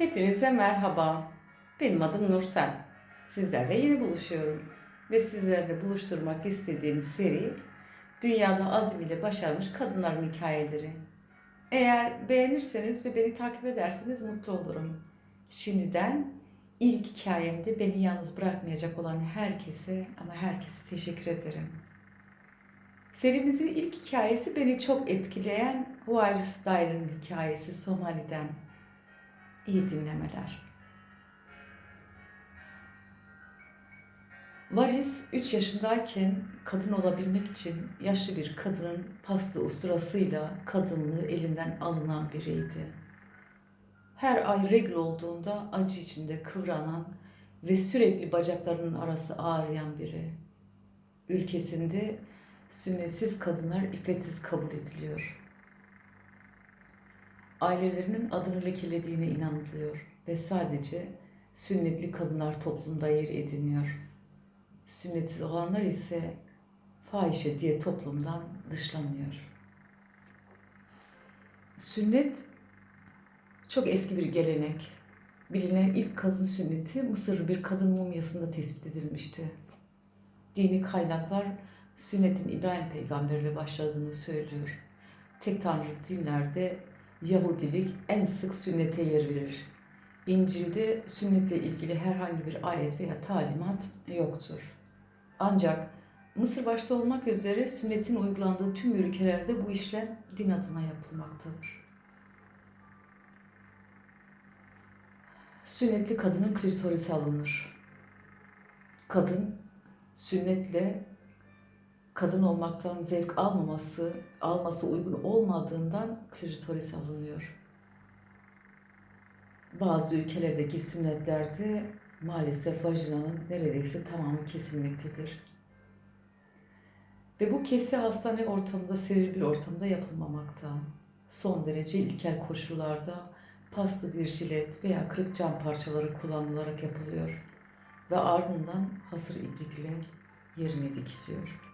Hepinize merhaba. Benim adım Nursel. Sizlerle yeni buluşuyorum. Ve sizlerle buluşturmak istediğim seri Dünyada azim ile başarmış kadınların hikayeleri. Eğer beğenirseniz ve beni takip ederseniz mutlu olurum. Şimdiden ilk hikayemde beni yalnız bırakmayacak olan herkese ama herkese teşekkür ederim. Serimizin ilk hikayesi beni çok etkileyen Wild Style'ın hikayesi Somali'den. İyi dinlemeler. Varis 3 yaşındayken kadın olabilmek için yaşlı bir kadının paslı usturasıyla kadınlığı elinden alınan biriydi. Her ay regl olduğunda acı içinde kıvranan ve sürekli bacaklarının arası ağrıyan biri. Ülkesinde sünnetsiz kadınlar iffetsiz kabul ediliyor. Ailelerinin adını lekelediğine inanılıyor ve sadece sünnetli kadınlar toplumda yer ediniyor. Sünnetsiz olanlar ise fahişe diye toplumdan dışlanıyor. Sünnet çok eski bir gelenek. Bilinen ilk kadın sünneti Mısır bir kadın mumyasında tespit edilmişti. Dini kaynaklar sünnetin İbrahim peygamberle başladığını söylüyor. Tek tanrı dinlerde Yahudilik en sık sünnete yer verir. İncil'de sünnetle ilgili herhangi bir ayet veya talimat yoktur. Ancak Mısır başta olmak üzere sünnetin uygulandığı tüm ülkelerde bu işlem din adına yapılmaktadır. Sünnetli kadının klitorisi alınır. Kadın sünnetle kadın olmaktan zevk almaması, alması uygun olmadığından klitoris alınıyor. Bazı ülkelerdeki sünnetlerde maalesef vajinanın neredeyse tamamı kesilmektedir. Ve bu kesi hastane ortamında, steril bir ortamda yapılmamakta. Son derece ilkel koşullarda paslı bir jilet veya kırık cam parçaları kullanılarak yapılıyor ve ardından hasır iplikle yerine dikiliyor.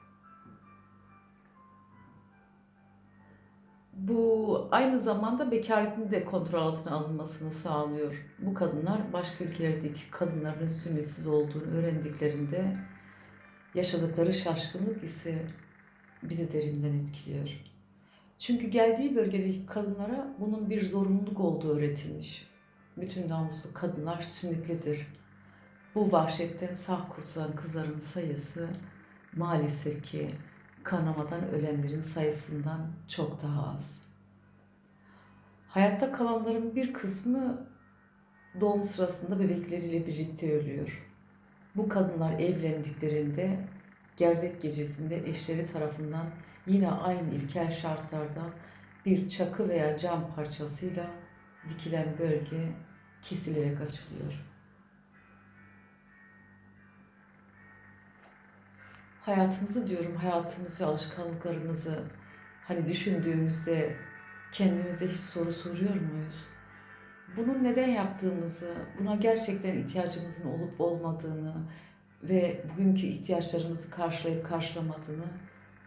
Bu aynı zamanda bekaretin de kontrol altına alınmasını sağlıyor. Bu kadınlar başka ülkelerdeki kadınların sünnetsiz olduğunu öğrendiklerinde yaşadıkları şaşkınlık ise bizi derinden etkiliyor. Çünkü geldiği bölgedeki kadınlara bunun bir zorunluluk olduğu öğretilmiş. Bütün namuslu kadınlar sünnetlidir. Bu vahşetten sağ kurtulan kızların sayısı maalesef ki kanamadan ölenlerin sayısından çok daha az. Hayatta kalanların bir kısmı doğum sırasında bebekleriyle birlikte ölüyor. Bu kadınlar evlendiklerinde gerdek gecesinde eşleri tarafından yine aynı ilkel şartlarda bir çakı veya cam parçasıyla dikilen bölge kesilerek açılıyor. Hayatımızı diyorum, hayatımız ve alışkanlıklarımızı hani düşündüğümüzde kendimize hiç soru soruyor muyuz? Bunun neden yaptığımızı, buna gerçekten ihtiyacımızın olup olmadığını ve bugünkü ihtiyaçlarımızı karşılayıp karşılamadığını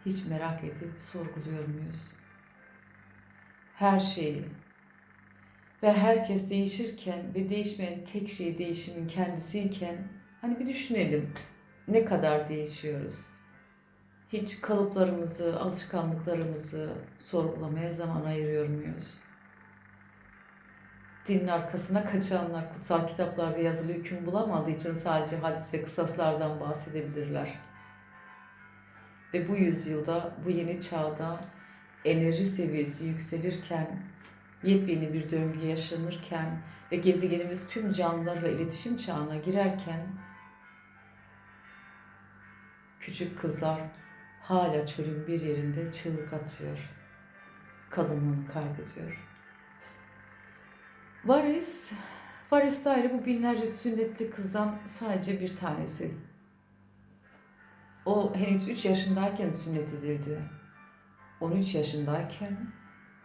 hiç merak edip sorguluyor muyuz? Her şeyi ve herkes değişirken ve değişmeyen tek şey değişimin kendisiyken hani bir düşünelim ne kadar değişiyoruz? Hiç kalıplarımızı, alışkanlıklarımızı sorgulamaya zaman ayırıyor muyuz? Dinin arkasına kaçanlar kutsal kitaplarda yazılı hüküm bulamadığı için sadece hadis ve kısaslardan bahsedebilirler. Ve bu yüzyılda, bu yeni çağda enerji seviyesi yükselirken, yepyeni bir döngü yaşanırken ve gezegenimiz tüm canlılarla iletişim çağına girerken Küçük kızlar hala çölün bir yerinde çığlık atıyor. Kadınlığını kaybediyor. Varis, Varis daire bu binlerce sünnetli kızdan sadece bir tanesi. O henüz 3 yaşındayken sünnet edildi. 13 yaşındayken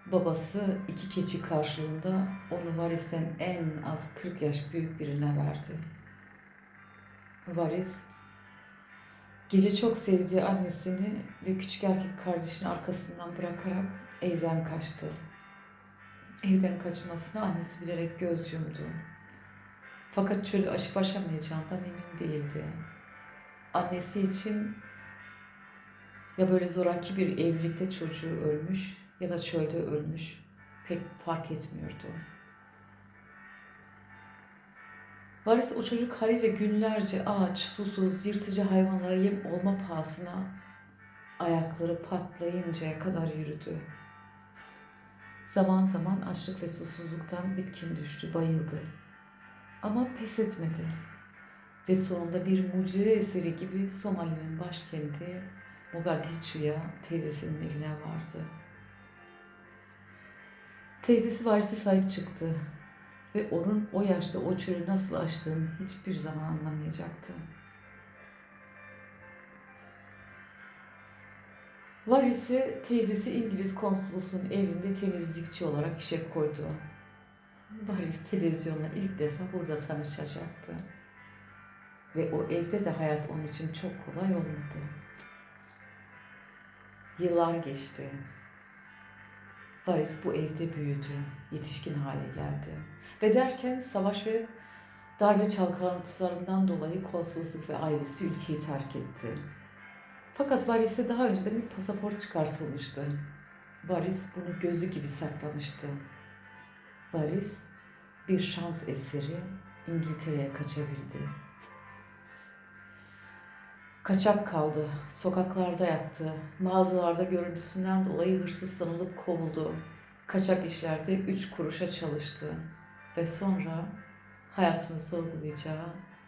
babası iki keçi karşılığında onu Varis'ten en az 40 yaş büyük birine verdi. Varis Gece çok sevdiği annesini ve küçük erkek kardeşini arkasından bırakarak evden kaçtı. Evden kaçmasına annesi bilerek göz yumdu. Fakat çölü aşıp aşamayacağından emin değildi. Annesi için ya böyle zoraki bir evlilikte çocuğu ölmüş ya da çölde ölmüş pek fark etmiyordu. Varis o çocuk haliyle günlerce ağaç, susuz, yırtıcı hayvanlara yem olma pahasına ayakları patlayıncaya kadar yürüdü. Zaman zaman açlık ve susuzluktan bitkin düştü, bayıldı. Ama pes etmedi. Ve sonunda bir mucize eseri gibi Somali'nin başkenti Mogadishu'ya teyzesinin evine vardı. Teyzesi varisi sahip çıktı ve onun o yaşta o çölü nasıl aştığını hiçbir zaman anlamayacaktı. Varisi teyzesi İngiliz konsolosunun evinde temizlikçi olarak işe koydu. Varis televizyonla ilk defa burada tanışacaktı. Ve o evde de hayat onun için çok kolay olmadı. Yıllar geçti. Varis bu evde büyüdü, yetişkin hale geldi. Ve derken savaş ve darbe çalkantılarından dolayı konsolosluk ve ailesi ülkeyi terk etti. Fakat Varis'e daha önceden bir pasaport çıkartılmıştı. Varis bunu gözü gibi saklamıştı. Varis bir şans eseri İngiltere'ye kaçabildi. Kaçak kaldı, sokaklarda yattı, mağazalarda görüntüsünden dolayı hırsız sanılıp kovuldu. Kaçak işlerde üç kuruşa çalıştı ve sonra hayatını sorgulayacağı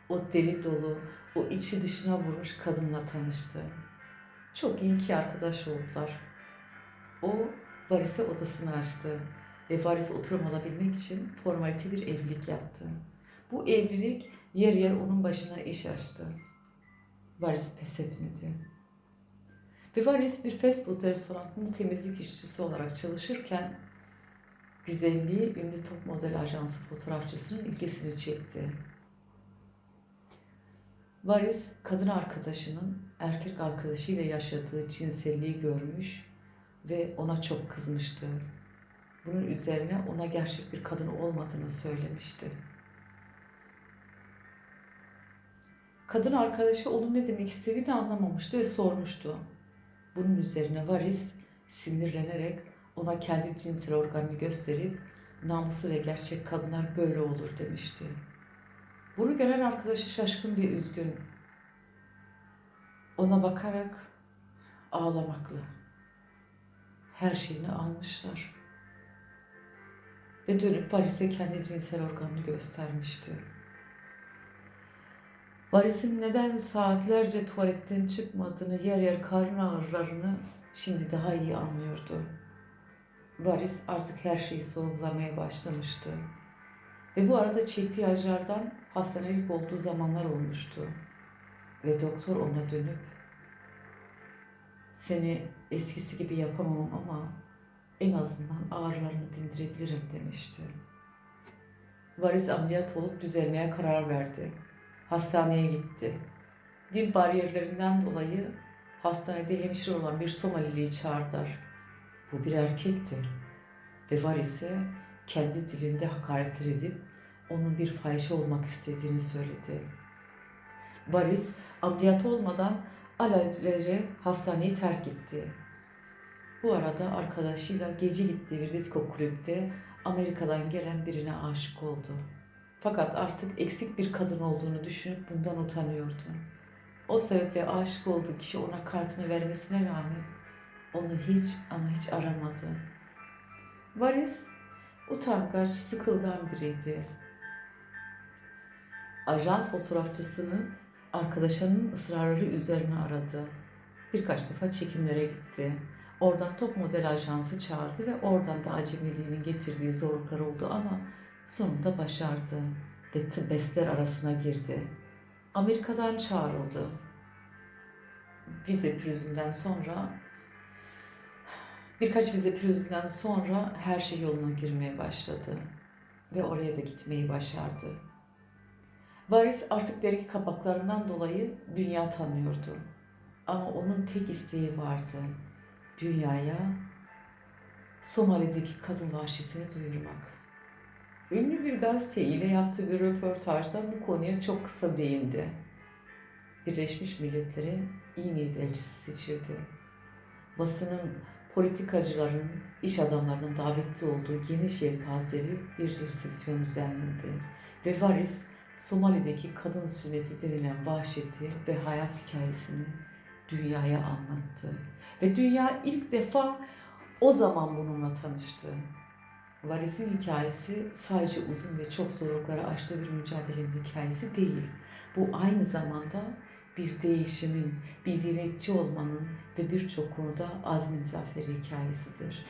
o deli dolu, o içi dışına vurmuş kadınla tanıştı. Çok iyi ki arkadaş oldular. O Varis'e odasını açtı ve Varis oturum alabilmek için formalite bir evlilik yaptı. Bu evlilik yer yer onun başına iş açtı. Varis pes etmedi. Ve Varis bir fast food restoranında temizlik işçisi olarak çalışırken güzelliği ünlü top model ajansı fotoğrafçısının ilgisini çekti. Varis kadın arkadaşının erkek arkadaşıyla yaşadığı cinselliği görmüş ve ona çok kızmıştı. Bunun üzerine ona gerçek bir kadın olmadığını söylemişti. Kadın arkadaşı onun ne demek istediğini anlamamıştı ve sormuştu. Bunun üzerine Varis sinirlenerek ona kendi cinsel organını gösterip namusu ve gerçek kadınlar böyle olur demişti. Bunu gören arkadaşı şaşkın ve üzgün. Ona bakarak ağlamaklı. Her şeyini almışlar. Ve dönüp Varis'e kendi cinsel organını göstermişti. Varis'in neden saatlerce tuvaletten çıkmadığını, yer yer karın ağrılarını şimdi daha iyi anlıyordu. Varis artık her şeyi sorgulamaya başlamıştı. Ve bu arada çektiği acılardan hastanelik olduğu zamanlar olmuştu. Ve doktor ona dönüp seni eskisi gibi yapamam ama en azından ağrılarını dindirebilirim demişti. Varis ameliyat olup düzelmeye karar verdi. Hastaneye gitti. Dil bariyerlerinden dolayı hastanede hemşire olan bir Somaliliyi çağırdılar. Bu bir erkekti. Ve Varis'e kendi dilinde hakaret edip onun bir fahişe olmak istediğini söyledi. Varis ameliyat olmadan alelacele hastaneyi terk etti. Bu arada arkadaşıyla gece gittiği bir disco kulüpte Amerika'dan gelen birine aşık oldu. Fakat artık eksik bir kadın olduğunu düşünüp bundan utanıyordu. O sebeple aşık olduğu kişi ona kartını vermesine rağmen onu hiç ama hiç aramadı. Varis utangaç, sıkılgan biriydi. Ajans fotoğrafçısını arkadaşının ısrarları üzerine aradı. Birkaç defa çekimlere gitti. Oradan top model ajansı çağırdı ve oradan da acemiliğinin getirdiği zorluklar oldu ama sonunda başardı ve bestler arasına girdi. Amerika'dan çağrıldı. Vize pürüzünden sonra birkaç vize pürüzünden sonra her şey yoluna girmeye başladı ve oraya da gitmeyi başardı. Varis artık dergi kapaklarından dolayı dünya tanıyordu. Ama onun tek isteği vardı. Dünyaya Somali'deki kadın vahşetini duyurmak. Ünlü bir gazete ile yaptığı bir röportajda bu konuya çok kısa değindi. Birleşmiş Milletler'e iyi niyet elçisi seçildi. Basının, politikacıların, iş adamlarının davetli olduğu geniş yelpazeli bir resepsiyon düzenlendi. Ve Varis, Somali'deki kadın sünneti denilen vahşeti ve hayat hikayesini dünyaya anlattı. Ve dünya ilk defa o zaman bununla tanıştı. Varis'in hikayesi sadece uzun ve çok zorlukları aştığı bir mücadelenin hikayesi değil. Bu aynı zamanda bir değişimin, bir dilekçi olmanın ve birçok konuda azmin zaferi hikayesidir.